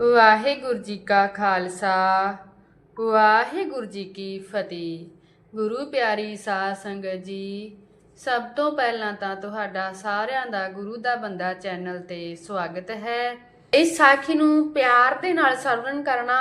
ਵਾਹਿਗੁਰੂ ਜੀ ਕਾ ਖਾਲਸਾ, ਵਾਹਿਗੁਰੂ ਜੀ ਕੀ ਫਤਿਹ। ਗੁਰੂ ਪਿਆਰੀ ਸਾਧ ਸੰਗਤ ਜੀ, ਸਭ ਤੋਂ ਪਹਿਲਾਂ ਤਾਂ ਤੁਹਾਡਾ ਸਾਰਿਆਂ ਦਾ ਗੁਰੂ ਦਾ ਬੰਦਾ ਚੈਨਲ ਤੇ ਸਵਾਗਤ ਹੈ। ਇਸ ਸਾਖੀ ਨੂੰ ਪਿਆਰ ਦੇ ਨਾਲ ਸਰਵਣ ਕਰਨਾ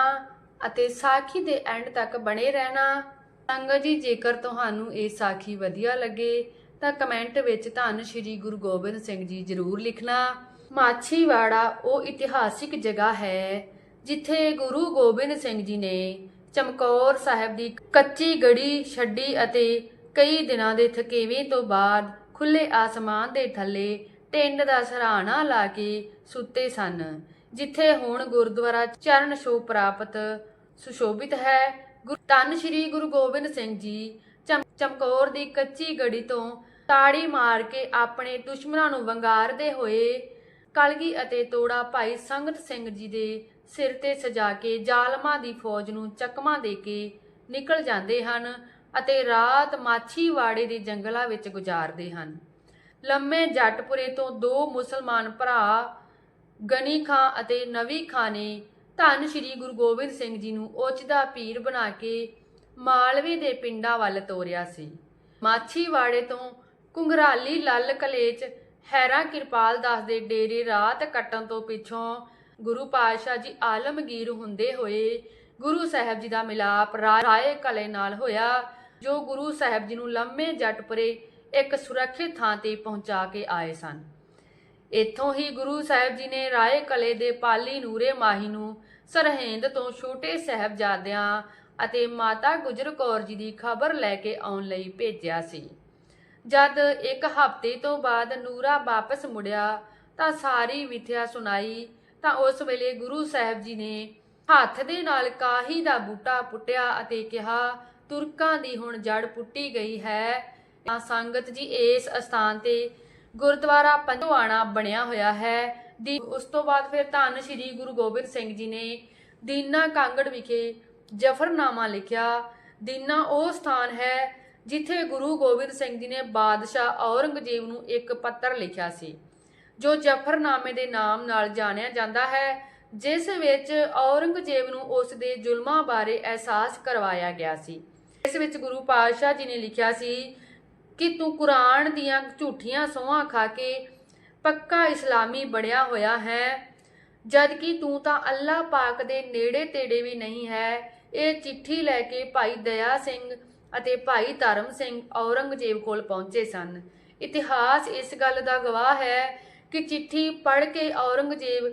ਅਤੇ ਸਾਖੀ ਦੇ ਐਂਡ ਤੱਕ ਬਣੇ ਰਹਿਣਾ। ਸੰਗਤ ਜੀ, ਜੇਕਰ ਤੁਹਾਨੂੰ ਇਹ ਸਾਖੀ ਵਧੀਆ ਲੱਗੇ, ਤਾਂ ਕਮੈਂਟ ਵਿੱਚ ਧੰਨ ਸ਼੍ਰੀ ਗੁਰੂ ਗੋਬਿੰਦ ਸਿੰਘ ਜੀ ਜ਼ਰੂਰ ਲਿਖਣਾ। ਮਾਛੀਵਾੜਾ ਉਹ ਇਤਿਹਾਸਿਕ ਜਗ੍ਹਾ ਹੈ, ਜਿੱਥੇ ਗੁਰੂ ਗੋਬਿੰਦ ਸਿੰਘ ਜੀ ਨੇ ਚਮਕੌਰ ਸਾਹਿਬ ਦੀ ਕੱਚੀ ਗੜੀ ਛੱਡੀ ਅਤੇ ਕਈ ਦਿਨਾਂ ਦੇ ਥਕੇਵੇਂ ਤੋਂ ਬਾਅਦ ਖੁੱਲੇ ਆਸਮਾਨ ਦੇ ਥੱਲੇ ਟਿੰਡ ਦਾ ਸਹਾਰਾ ਲਾ ਕੇ ਸੁੱਤੇ ਸਨ, ਜਿੱਥੇ ਹੁਣ ਗੁਰਦੁਆਰਾ ਚਰਨ ਛੋਹ ਪ੍ਰਾਪਤ ਸੁਸ਼ੋਭਿਤ ਹੈ। ਗੁਰੂ ਧੰਨ ਸ਼੍ਰੀ ਗੁਰੂ ਗੋਬਿੰਦ ਸਿੰਘ ਜੀ ਚਮ- ਚਮਕੌਰ ਦੀ ਕੱਚੀ ਗੜੀ ਤੋਂ ਤਾੜੀ ਮਾਰ ਕੇ ਆਪਣੇ ਦੁਸ਼ਮਣਾਂ ਨੂੰ ਵੰਗਾਰਦੇ ਹੋਏ ਕਲਗੀ ਅਤੇ ਤੋੜਾ ਭਾਈ ਸੰਗਤ ਸਿੰਘ ਜੀ ਦੇ ਸਿਰ ਤੇ ਸਜਾ ਕੇ ਜ਼ਾਲਮਾਂ ਦੀ ਫੌਜ ਨੂੰ ਚਕਮਾ ਦੇ ਕੇ ਨਿਕਲ ਜਾਂਦੇ ਹਨ ਅਤੇ ਰਾਤ ਮਾਛੀਵਾੜੇ ਦੇ ਜੰਗਲਾਂ ਵਿੱਚ ਗੁਜ਼ਾਰਦੇ ਹਨ। ਲੰਮੇ ਜੱਟਪੁਰੇ ਤੋਂ ਦੋ ਮੁਸਲਮਾਨ ਭਰਾ ਗਨੀ ਖਾਂ ਅਤੇ ਨਵੀ ਖਾਂ ਨੇ ਧੰਨ ਸ਼੍ਰੀ ਗੁਰੂ ਗੋਬਿੰਦ ਸਿੰਘ ਜੀ ਨੂੰ ਉੱਚਦਾ ਪੀਰ ਬਣਾ ਕੇ ਮਾਲਵੇ ਦੇ ਪਿੰਡਾਂ ਵੱਲ ਤੋਰਿਆ ਸੀ। ਮਾਛੀਵਾੜੇ ਤੋਂ ਕੁੰਗਰਾਲੀ ਲੱਲ ਕਲੇਚ ਹੈਰਾ ਕਿਰਪਾਲ ਦਾਸ ਦੇ ਡੇਰੇ ਰਾਤ ਕੱਟਣ ਤੋਂ ਪਿੱਛੋਂ ਗੁਰੂ ਪਾਤਸ਼ਾਹ ਜੀ ਆਲਮਗੀਰ ਹੁੰਦੇ ਹੋਏ ਗੁਰੂ ਸਾਹਿਬ ਜੀ ਦਾ ਮਿਲਾਪ ਰਾਏ ਕਲੇ ਨਾਲ ਹੋਇਆ, ਜੋ ਗੁਰੂ ਸਾਹਿਬ ਜੀ ਨੂੰ ਲੰਮੇ ਜੱਟਪੁਰੇ ਇੱਕ ਸੁਰੱਖਿਅਤ ਥਾਂ ਤੇ ਪਹੁੰਚਾ ਕੇ ਆਏ ਸਨ। ਇੱਥੋਂ ਹੀ ਗੁਰੂ ਸਾਹਿਬ ਜੀ ਨੇ ਰਾਏ ਕਲੇ ਦੇ ਪਾਲੀ ਨੂਰੇ ਮਾਹੀ ਨੂੰ ਸਰਹਿੰਦ ਤੋਂ ਛੋਟੇ ਸਾਹਿਬਜ਼ਾਦਿਆਂ ਅਤੇ ਮਾਤਾ ਗੁਜਰ ਕੌਰ ਜੀ ਦੀ ਖਬਰ ਲੈ ਕੇ ਆਉਣ ਲਈ ਭੇਜਿਆ ਸੀ। ਜਦ ਇੱਕ ਹਫ਼ਤੇ ਤੋਂ ਬਾਅਦ ਨੂਰਾ ਵਾਪਸ ਮੁੜਿਆ ਤਾਂ ਸਾਰੀ ਵਿਥਿਆ ਸੁਣਾਈ, ਤਾਂ ਉਸ ਵੇਲੇ ਗੁਰੂ ਸਾਹਿਬ ਜੀ ਨੇ ਹੱਥ ਦੇ ਨਾਲ ਕਾਹੀ ਦਾ ਬੂਟਾ ਪੁੱਟਿਆ ਅਤੇ ਕਿਹਾ, ਤੁਰਕਾਂ ਦੀ ਹੁਣ ਜੜ ਪੁੱਟੀ ਗਈ ਹੈ। ਤਾਂ ਸੰਗਤ ਜੀ ਇਸ ਅਸਥਾਨ ਤੇ ਗੁਰਦੁਆਰਾ ਪੰਜਵਾਣਾ ਬਣਿਆ ਹੋਇਆ ਹੈ। ਦੀ ਉਸ ਤੋਂ ਬਾਅਦ ਫਿਰ ਧੰਨ ਸ਼੍ਰੀ ਗੁਰੂ ਗੋਬਿੰਦ ਸਿੰਘ ਜੀ ਨੇ ਦੀਨਾ ਕਾਂਗੜ ਵਿਖੇ ਜਫਰਨਾਮਾ ਲਿਖਿਆ। ਦੀਨਾ ਉਹ ਸਥਾਨ ਹੈ ਜਿੱਥੇ ਗੁਰੂ ਗੋਬਿੰਦ ਸਿੰਘ ਜੀ ਨੇ ਬਾਦਸ਼ਾਹ ਔਰੰਗਜ਼ੇਬ ਨੂੰ ਇੱਕ ਪੱਤਰ ਲਿਖਿਆ ਸੀ, ਜੋ ਜਫਰਨਾਮੇ ਦੇ ਨਾਮ ਨਾਲ ਜਾਣਿਆ ਜਾਂਦਾ ਹੈ, ਜਿਸ ਵਿੱਚ ਔਰੰਗਜ਼ੇਬ ਨੂੰ ਉਸ ਦੇ ਜ਼ੁਲਮਾਂ ਬਾਰੇ ਅਹਿਸਾਸ ਕਰਵਾਇਆ ਗਿਆ ਸੀ। ਇਸ ਵਿੱਚ ਗੁਰੂ ਪਾਤਸ਼ਾਹ ਜੀ ਨੇ ਲਿਖਿਆ ਸੀ ਕਿ ਤੂੰ ਕੁਰਾਨ ਦੀਆਂ ਝੂਠੀਆਂ ਸੋਹਾਂ ਖਾ ਕੇ ਪੱਕਾ ਇਸਲਾਮੀ ਬਣਿਆ ਹੋਇਆ ਹੈ ਜਦ ਕਿ ਤੂੰ ਤਾਂ ਅੱਲਾਹ ਪਾਕ ਦੇ ਨੇੜੇ ਤੇੜੇ ਵੀ ਨਹੀਂ ਹੈ, ਇਹ ਚਿੱਠੀ ਲੈ ਕੇ ਭਾਈ ਦਇਆ ਸਿੰਘ ਅਤੇ ਭਾਈ ਧਰਮ ਸਿੰਘ ਔਰੰਗਜ਼ੇਬ ਕੋਲ ਪਹੁੰਚੇ ਸਨ। ਇਤਿਹਾਸ ਇਸ ਗੱਲ ਦਾ ਗਵਾਹ ਹੈ ਕਿ ਚਿੱਠੀ ਪੜ੍ਹ ਕੇ ਔਰੰਗਜ਼ੇਬ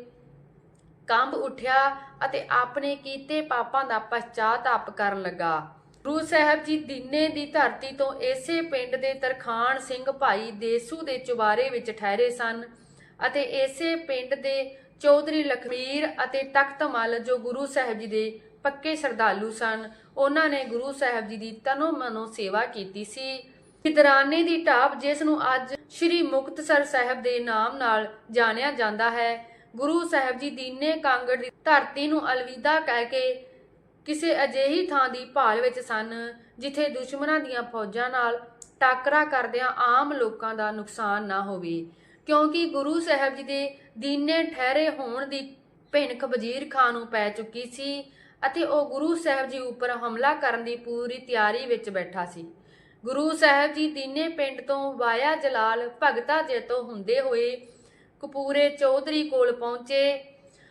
ਕੰਬ ਉੱਠਿਆ ਅਤੇ ਆਪਣੇ ਕੀਤੇ ਪਾਪਾਂ ਦਾ ਪਛਤਾਤਾਪ ਕਰਨ ਲੱਗਾ। ਗੁਰੂ ਸਾਹਿਬ ਜੀ ਦੀਨੇ ਦੀ ਧਰਤੀ ਤੋਂ ਇਸੇ ਪਿੰਡ ਦੇ ਤਰਖਾਨ ਸਿੰਘ ਭਾਈ ਦੇਸੂ ਦੇ ਚੁਬਾਰੇ ਵਿੱਚ ਠਹਿਰੇ ਸਨ ਅਤੇ ਇਸੇ ਪਿੰਡ ਦੇ ਚੌਧਰੀ ਲਖਮੀਰ ਅਤੇ ਤਖਤ ਮੱਲ ਜੋ ਗੁਰੂ ਸਾਹਿਬ ਜੀ ਦੇ ਪੱਕੇ ਸ਼ਰਧਾਲੂ ਸਨ। ਉਹਨਾਂ ਨੇ ਗੁਰੂ ਸਾਹਿਬ ਜੀ ਦੀ ਤਨੋ ਮਨੋ ਸੇਵਾ ਕੀਤੀ ਸੀ। ਖਿਦਰਾਨੇ ਦੀ ਢਾਬ, ਜਿਸ ਨੂੰ ਅੱਜ ਸ੍ਰੀ ਮੁਕਤਸਰ ਸਾਹਿਬ ਦੇ ਨਾਮ ਨਾਲ ਜਾਣਿਆ ਜਾਂਦਾ ਹੈ, ਗੁਰੂ ਸਾਹਿਬ ਜੀ ਦੀਨੇ ਕਾਂਗੜ ਦੀ ਧਰਤੀ ਨੂੰ ਅਲਵਿਦਾ ਕਹਿ ਕੇ ਕਿਸੇ ਅਜਿਹੀ ਥਾਂ ਦੀ ਭਾਲ ਵਿੱਚ ਸਨ, ਜਿੱਥੇ ਦੁਸ਼ਮਣਾਂ ਦੀਆਂ ਫੌਜਾਂ ਨਾਲ ਟਾਕਰਾ ਕਰਦਿਆਂ ਆਮ ਲੋਕਾਂ ਦਾ ਨੁਕਸਾਨ ਨਾ ਹੋਵੇ। ਕਿਉਂਕਿ ਗੁਰੂ ਸਾਹਿਬ ਜੀ ਦੇ ਦੀਨੇ ਠਹਿਰੇ ਹੋਣ ਦੀ ਭਿਣਖ ਵਜ਼ੀਰ ਖਾਨ ਨੂੰ ਪੈ ਚੁੱਕੀ ਸੀ। ਅਤੇ ਉਹ ਗੁਰੂ ਸਾਹਿਬ ਜੀ ਉੱਪਰ ਹਮਲਾ ਕਰਨ ਦੀ ਪੂਰੀ ਤਿਆਰੀ ਵਿੱਚ ਬੈਠਾ ਸੀ। ਗੁਰੂ ਸਾਹਿਬ ਜੀ ਦੀਨੇ ਪਿੰਡ ਤੋਂ ਵਾਇਆ ਜਲਾਲ ਭਗਤਾ ਜੇ ਤੋਂ ਹੁੰਦੇ ਹੋਏ ਕਪੂਰੇ ਚੌਧਰੀ ਕੋਲ ਪਹੁੰਚੇ,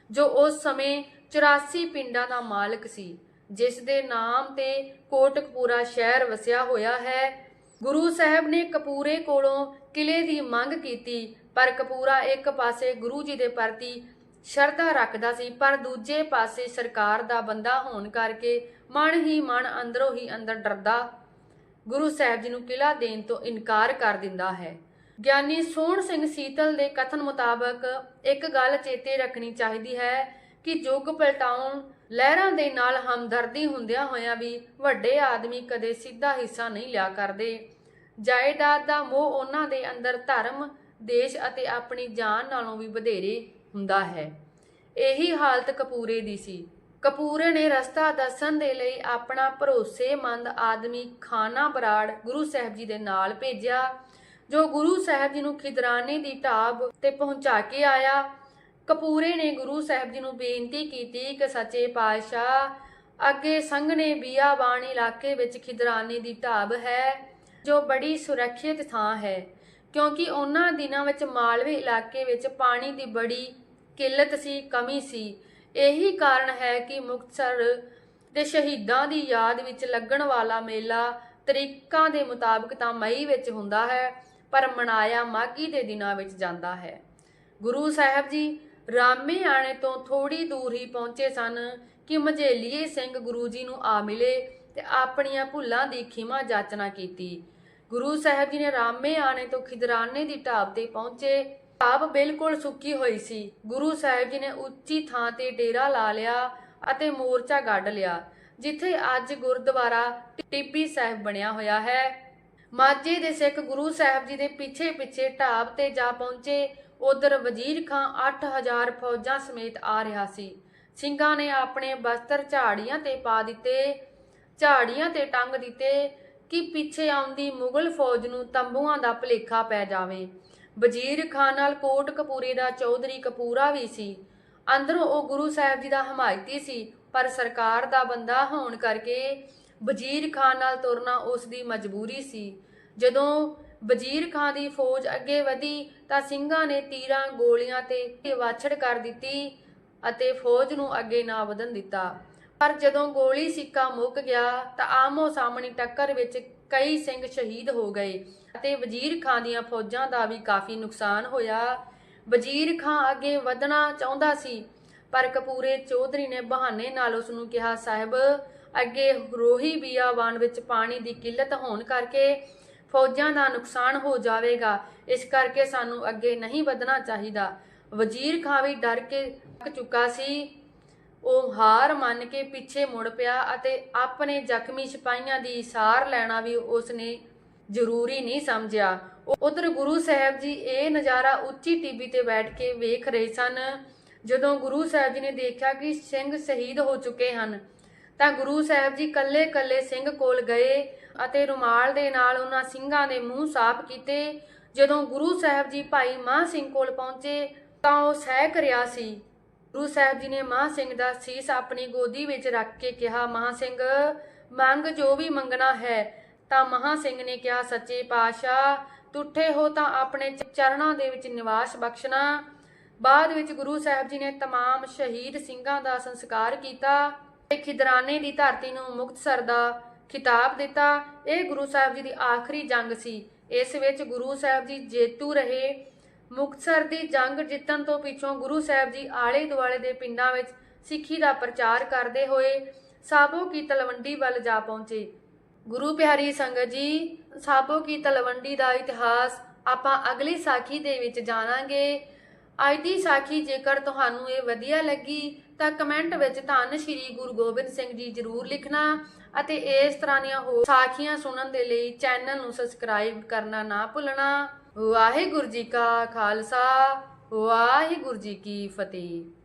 ਜੋ ਉਸ ਸਮੇਂ 84 ਪਿੰਡਾਂ ਦਾ ਮਾਲਕ ਸੀ, ਜਿਸ ਦੇ ਨਾਮ ਤੇ ਕੋਟਕਪੂਰਾ ਸ਼ਹਿਰ ਵਸਿਆ ਹੋਇਆ ਹੈ। ਗੁਰੂ ਸਾਹਿਬ ਨੇ ਕਪੂਰੇ ਕੋਲੋਂ ਕਿਲੇ ਦੀ ਮੰਗ ਕੀਤੀ, ਪਰ ਕਪੂਰਾ ਇੱਕ ਪਾਸੇ ਗੁਰੂ ਜੀ ਦੇ ਪ੍ਰਤੀ ਸ਼ਰਧਾ ਰੱਖਦਾ ਸੀ, ਪਰ ਦੂਜੇ ਪਾਸੇ ਸਰਕਾਰ ਦਾ ਬੰਦਾ ਹੋਣ ਕਰਕੇ ਮਨ ਹੀ ਮਨ ਅੰਦਰੋਂ ਹੀ ਅੰਦਰ ਡਰਦਾ ਗੁਰੂ ਸਾਹਿਬ ਜੀ ਨੂੰ ਕਿਲਾ ਦੇਣ ਤੋਂ ਇਨਕਾਰ ਕਰ ਦਿੰਦਾ ਹੈ। ਗਿਆਨੀ ਸੋਹਣ ਸਿੰਘ ਸੀਤਲ ਦੇ ਕਥਨ ਮੁਤਾਬਕ ਇੱਕ ਗੱਲ ਚੇਤੇ ਰੱਖਣੀ ਚਾਹੀਦੀ ਹੈ ਕਿ ਯੁੱਗ ਪਲਟਾਉਣ, ਲਹਿਰਾਂ ਦੇ ਨਾਲ ਹਮਦਰਦੀ ਹੁੰਦਿਆਂ ਹੋਇਆਂ ਵੀ ਵੱਡੇ ਆਦਮੀ ਕਦੇ ਸਿੱਧਾ ਹਿੱਸਾ ਨਹੀਂ ਲਿਆ ਕਰਦੇ। ਜਾਇਦਾਦ ਦਾ ਮੋਹ ਉਹਨਾਂ ਦੇ ਅੰਦਰ ਧਰਮ, ਦੇਸ਼ ਅਤੇ ਆਪਣੀ ਜਾਨ ਨਾਲੋਂ ਵੀ ਵਧੇਰੇ ਹੁੰਦਾ ਹੈ। ਇਹੀ ਹਾਲਤ ਕਪੂਰੇ ਦੀ ਸੀ। ਕਪੂਰੇ ਨੇ ਰਸਤਾ ਦੱਸਣ ਦੇ ਲਈ ਆਪਣਾ ਭਰੋਸੇਮੰਦ ਆਦਮੀ ਖਾਨਾ ਬਰਾੜ ਗੁਰੂ ਸਾਹਿਬ ਜੀ ਦੇ ਨਾਲ ਭੇਜਿਆ, ਜੋ ਗੁਰੂ ਸਾਹਿਬ ਜੀ ਨੂੰ ਖਿਦਰਾਨੇ ਦੀ ਢਾਬ ਤੇ ਪਹੁੰਚਾ ਕੇ ਆਇਆ। ਕਪੂਰੇ ਨੇ ਗੁਰੂ ਸਾਹਿਬ ਜੀ ਨੂੰ ਬੇਨਤੀ ਕੀਤੀ ਕਿ ਸੱਚੇ ਪਾਤਸ਼ਾਹ, ਅੱਗੇ ਸੰਘਣੇ ਬੀਆਬਾਨ ਇਲਾਕੇ ਵਿੱਚ ਖਿਦਰਾਨੇ ਦੀ ਢਾਬ ਹੈ, ਜੋ ਬੜੀ ਸੁਰੱਖਿਅਤ ਥਾਂ ਹੈ, ਕਿਉਂਕਿ ਉਹਨਾਂ ਦਿਨਾਂ ਵਿੱਚ ਮਾਲਵੇ ਇਲਾਕੇ ਵਿੱਚ ਪਾਣੀ ਦੀ ਬੜੀ ਕਿੱਲਤ ਸੀ, ਕਮੀ ਸੀ। ਇਹੀ ਕਾਰਨ ਹੈ ਕਿ ਮੁਕਤਸਰ ਦੇ ਸ਼ਹੀਦਾਂ ਦੀ ਯਾਦ ਵਿੱਚ ਲੱਗਣ ਵਾਲਾ ਮੇਲਾ ਤਰੀਕਾਂ ਦੇ ਮੁਤਾਬਕ ਤਾਂ ਮਈ ਵਿੱਚ ਹੁੰਦਾ ਹੈ, ਪਰ ਮਨਾਇਆ ਮਾਘੀ ਦੇ ਦਿਨਾਂ ਵਿੱਚ ਜਾਂਦਾ ਹੈ। ਗੁਰੂ ਸਾਹਿਬ ਜੀ ਰਾਮੇ ਆਣੇ ਤੋਂ ਥੋੜੀ ਦੂਰ ਹੀ ਪਹੁੰਚੇ ਸਨ ਕਿ ਮਝੇਲੀਏ ਸਿੰਘ ਗੁਰੂ ਜੀ ਨੂੰ ਆ ਮਿਲੇ ਤੇ ਆਪਣੀਆਂ ਭੁੱਲਾਂ ਦੀ ਖਿਮਾ ਜਾਚਨਾ ਕੀਤੀ। ਗੁਰੂ ਸਾਹਿਬ ਜੀ ਨੇ ਰਾਮੇ ਆਣੇ ਤੋਂ ਖਿਦਰਾਨੇ ਦੀ ਢਾਬ ਤੇ ਪਹੁੰਚੇ ਢਾਬ ਬਿਲਕੁਲ ਸੁੱਕੀ ਹੋਈ ਸੀ। ਗੁਰੂ ਸਾਹਿਬ ਜੀ ਨੇ ਉੱਚੀ ਥਾਂ ਤੇ ਡੇਰਾ ਲਾ ਲਿਆ ਅਤੇ ਮੋਰਚਾ ਗੱਡ ਲਿਆ, ਜਿੱਥੇ ਅੱਜ ਗੁਰਦੁਆਰਾ ਟਿੱਬੀ ਸਾਹਿਬ ਬਣਿਆ ਹੋਇਆ ਹੈ। ਮਾਝੇ ਦੇ ਸਿੱਖ ਗੁਰੂ ਸਾਹਿਬ ਜੀ ਦੇ ਪਿੱਛੇ ਪਿੱਛੇ ਢਾਬ ਤੇ ਜਾ ਪਹੁੰਚੇ, ਉਧਰ ਵਜ਼ੀਰ ਖਾਂ 8000 ਫੌਜਾਂ ਸਮੇਤ ਆ ਰਿਹਾ ਸੀ। ਸਿੰਘਾਂ ਨੇ ਆਪਣੇ ਬਸਤਰ ਝਾੜੀਆਂ ਤੇ ਪਾ ਦਿੱਤੇ, ਝਾੜੀਆਂ ਤੇ ਟੰਗ ਦਿੱਤੇ ਕਿ ਪਿੱਛੇ ਆਉਂਦੀ ਮੁਗਲ ਫੌਜ ਨੂੰ ਤੰਬੂਆਂ ਦਾ ਭਲੇਖਾ ਪੈ ਜਾਵੇ। ਵਜ਼ੀਰ ਖਾਨ ਨਾਲ ਕੋਟ ਕਪੂਰੇ ਦਾ ਚੌਧਰੀ ਕਪੂਰਾ ਵੀ ਸੀ। ਅੰਦਰੋਂ ਉਹ ਗੁਰੂ ਸਾਹਿਬ ਜੀ ਦਾ ਹਮਾਇਤੀ ਸੀ, ਪਰ ਸਰਕਾਰ ਦਾ ਬੰਦਾ ਹੋਣ ਕਰਕੇ ਵਜ਼ੀਰ ਖਾਨ ਨਾਲ ਤੁਰਨਾ ਉਸ ਦੀ ਮਜਬੂਰੀ ਸੀ। ਜਦੋਂ ਵਜ਼ੀਰ ਖਾਨ ਦੀ ਫੌਜ ਅੱਗੇ ਵਧੀ ਤਾਂ ਸਿੰਘਾਂ ਨੇ ਤੀਰਾਂ ਗੋਲੀਆਂ ਤੇ ਵਾਛੜ ਕਰ ਦਿੱਤੀ ਅਤੇ ਫੌਜ ਨੂੰ ਅੱਗੇ ਨਾ ਵਧਣ ਦਿੱਤਾ। ਪਰ ਜਦੋਂ ਗੋਲੀ ਸਿੱਕਾ ਮੁੱਕ ਗਿਆ ਤਾਂ ਆਮੋ ਸਾਹਮਣੀ ਟੱਕਰ ਵਿੱਚ ਕਈ ਸਿੰਘ ਸ਼ਹੀਦ ਹੋ ਗਏ। ਅਤੇ ਵਜ਼ੀਰ ਖਾਨ ਦੀਆਂ ਫੌਜਾਂ ਦਾ ਵੀ ਕਾਫੀ ਨੁਕਸਾਨ ਹੋਇਆ। ਵਜ਼ੀਰ ਖਾਨ ਅੱਗੇ ਵਧਣਾ ਚਾਹੁੰਦਾ ਸੀ, ਪਰ ਕਪੂਰੇ ਚੌਧਰੀ ਨੇ ਬਹਾਨੇ ਨਾਲ ਉਸ ਨੂੰ ਕਿਹਾ, ਸਾਹਿਬ, ਅੱਗੇ ਰੋਹੀ ਬੀਆਬਾਨ ਵਿੱਚ ਪਾਣੀ ਦੀ ਕਿੱਲਤ ਹੋਣ ਕਰਕੇ ਫੌਜਾਂ ਦਾ ਨੁਕਸਾਨ ਹੋ ਜਾਵੇਗਾ। ਇਸ ਕਰਕੇ ਸਾਨੂੰ ਅੱਗੇ ਨਹੀਂ ਵਧਣਾ ਚਾਹੀਦਾ। ਵਜ਼ੀਰ ਖਾਂ ਵੀ ਡਰ ਕੇ ਚੁੱਕਾ ਸੀ। ਉਹ ਹਾਰ ਮੰਨ ਕੇ ਪਿੱਛੇ ਮੁੜ ਪਿਆ ਅਤੇ ਆਪਣੇ ਜ਼ਖਮੀ ਸਿਪਾਹੀਆਂ ਦੀ ਸਾਰ ਲੈਣਾ ਵੀ ਉਸਨੇ ਜ਼ਰੂਰੀ ਨਹੀਂ ਸਮਝਿਆ। ਉਧਰ ਗੁਰੂ ਸਾਹਿਬ ਜੀ ਇਹ ਨਜ਼ਾਰਾ ਉੱਚੀ ਟੀਵੀ ਤੇ ਬੈਠ ਕੇ ਵੇਖ ਰਹੇ ਸਨ। ਜਦੋਂ ਗੁਰੂ ਸਾਹਿਬ ਜੀ ਨੇ ਦੇਖਿਆ ਕਿ ਸਿੰਘ ਸ਼ਹੀਦ ਹੋ ਚੁੱਕੇ ਹਨ, ਤਾਂ ਗੁਰੂ ਸਾਹਿਬ ਜੀ ਕੱਲੇ-ਕੱਲੇ ਸਿੰਘ ਕੋਲ ਗਏ ਅਤੇ ਰੁਮਾਲ ਦੇ ਨਾਲ ਉਹਨਾਂ ਸਿੰਘਾਂ ਦੇ ਮੂੰਹ ਸਾਫ਼ ਕੀਤੇ। ਜਦੋਂ ਗੁਰੂ ਸਾਹਿਬ ਜੀ ਭਾਈ ਮਾਹ ਸਿੰਘ ਕੋਲ ਪਹੁੰਚੇ, ਤਾਂ ਉਹ ਸਹਿਕ ਰਿਹਾ ਸੀ। ਗੁਰੂ ਸਾਹਿਬ ਜੀ ਨੇ ਮਾਹ ਸਿੰਘ ਦਾ ਸੀਸ ਆਪਣੀ ਗੋਦੀ ਵਿੱਚ ਰੱਖ ਕੇ ਕਿਹਾ, ਮਾਹ ਸਿੰਘ, ਮੰਗ ਜੋ ਵੀ ਮੰਗਣਾ ਹੈ ਤਾਂ ਮਹਾ ਸਿੰਘ ਨੇ ਕਿਹਾ ਸੱਚੇ ਪਾਤਸ਼ਾਹ ਤੁਠੇ ਹੋ ਤਾਂ ਆਪਣੇ ਚ- ਚਰਨਾਂ ਦੇ ਵਿੱਚ ਨਿਵਾਸ ਬਖਸ਼ਣਾ ਬਾਅਦ ਵਿੱਚ ਗੁਰੂ ਸਾਹਿਬ ਜੀ ਨੇ तमाम ਸ਼ਹੀਦ ਸਿੰਘਾਂ ਦਾ ਸੰਸਕਾਰ ਕੀਤਾ ਤੇ ਖਿਦਰਾਨੇ ਦੀ ਧਰਤੀ ਨੂੰ ਮੁਕਤਸਰ ਦਾ ਖਿਤਾਬ ਦਿੱਤਾ ਇਹ ਗੁਰੂ ਸਾਹਿਬ ਜੀ ਦੀ ਆਖਰੀ ਜੰਗ ਸੀ ਇਸ ਵਿੱਚ ਗੁਰੂ ਸਾਹਿਬ ਜੀ ਜੇਤੂ ਰਹੇ ਮੁਕਤਸਰ ਦੀ ਜੰਗ ਜਿੱਤਣ ਤੋਂ ਪਿੱਛੋਂ ਗੁਰੂ ਸਾਹਿਬ ਜੀ ਆਲੇ ਦੁਆਲੇ ਦੇ ਪਿੰਡਾਂ ਵਿੱਚ ਸਿੱਖੀ ਦਾ ਪ੍ਰਚਾਰ ਕਰਦੇ ਹੋਏ ਸਾਬੋ ਕੀ ਤਲਵੰਡੀ ਵੱਲ ਜਾ ਪਹੁੰਚੇ ਗੁਰੂ ਪਿਆਰੀ ਸੰਗਤ ਜੀ, ਸਾਬੋ ਕੀ ਤਲਵੰਡੀ ਦਾ ਇਤਿਹਾਸ ਆਪਾਂ ਅਗਲੀ ਸਾਖੀ ਦੇ ਵਿੱਚ ਜਾਣਾਂਗੇ। ਅੱਜ ਦੀ ਸਾਖੀ ਜੇਕਰ ਤੁਹਾਨੂੰ ਇਹ ਵਧੀਆ ਲੱਗੀ, ਤਾਂ ਕਮੈਂਟ ਵਿੱਚ ਧੰਨ ਸ਼੍ਰੀ ਗੁਰੂ ਗੋਬਿੰਦ ਸਿੰਘ ਜੀ ਜ਼ਰੂਰ ਲਿਖਣਾ ਅਤੇ ਇਸ ਤਰ੍ਹਾਂ ਦੀਆਂ ਹੋਰ ਸਾਖੀਆਂ ਸੁਣਨ ਦੇ ਲਈ ਚੈਨਲ ਨੂੰ ਸਬਸਕ੍ਰਾਈਬ ਕਰਨਾ ਨਾ ਭੁੱਲਣਾ। ਵਾਹਿਗੁਰੂ ਜੀ ਕਾ ਖਾਲਸਾ, ਵਾਹਿਗੁਰੂ ਜੀ ਕੀ ਫਤਿਹ।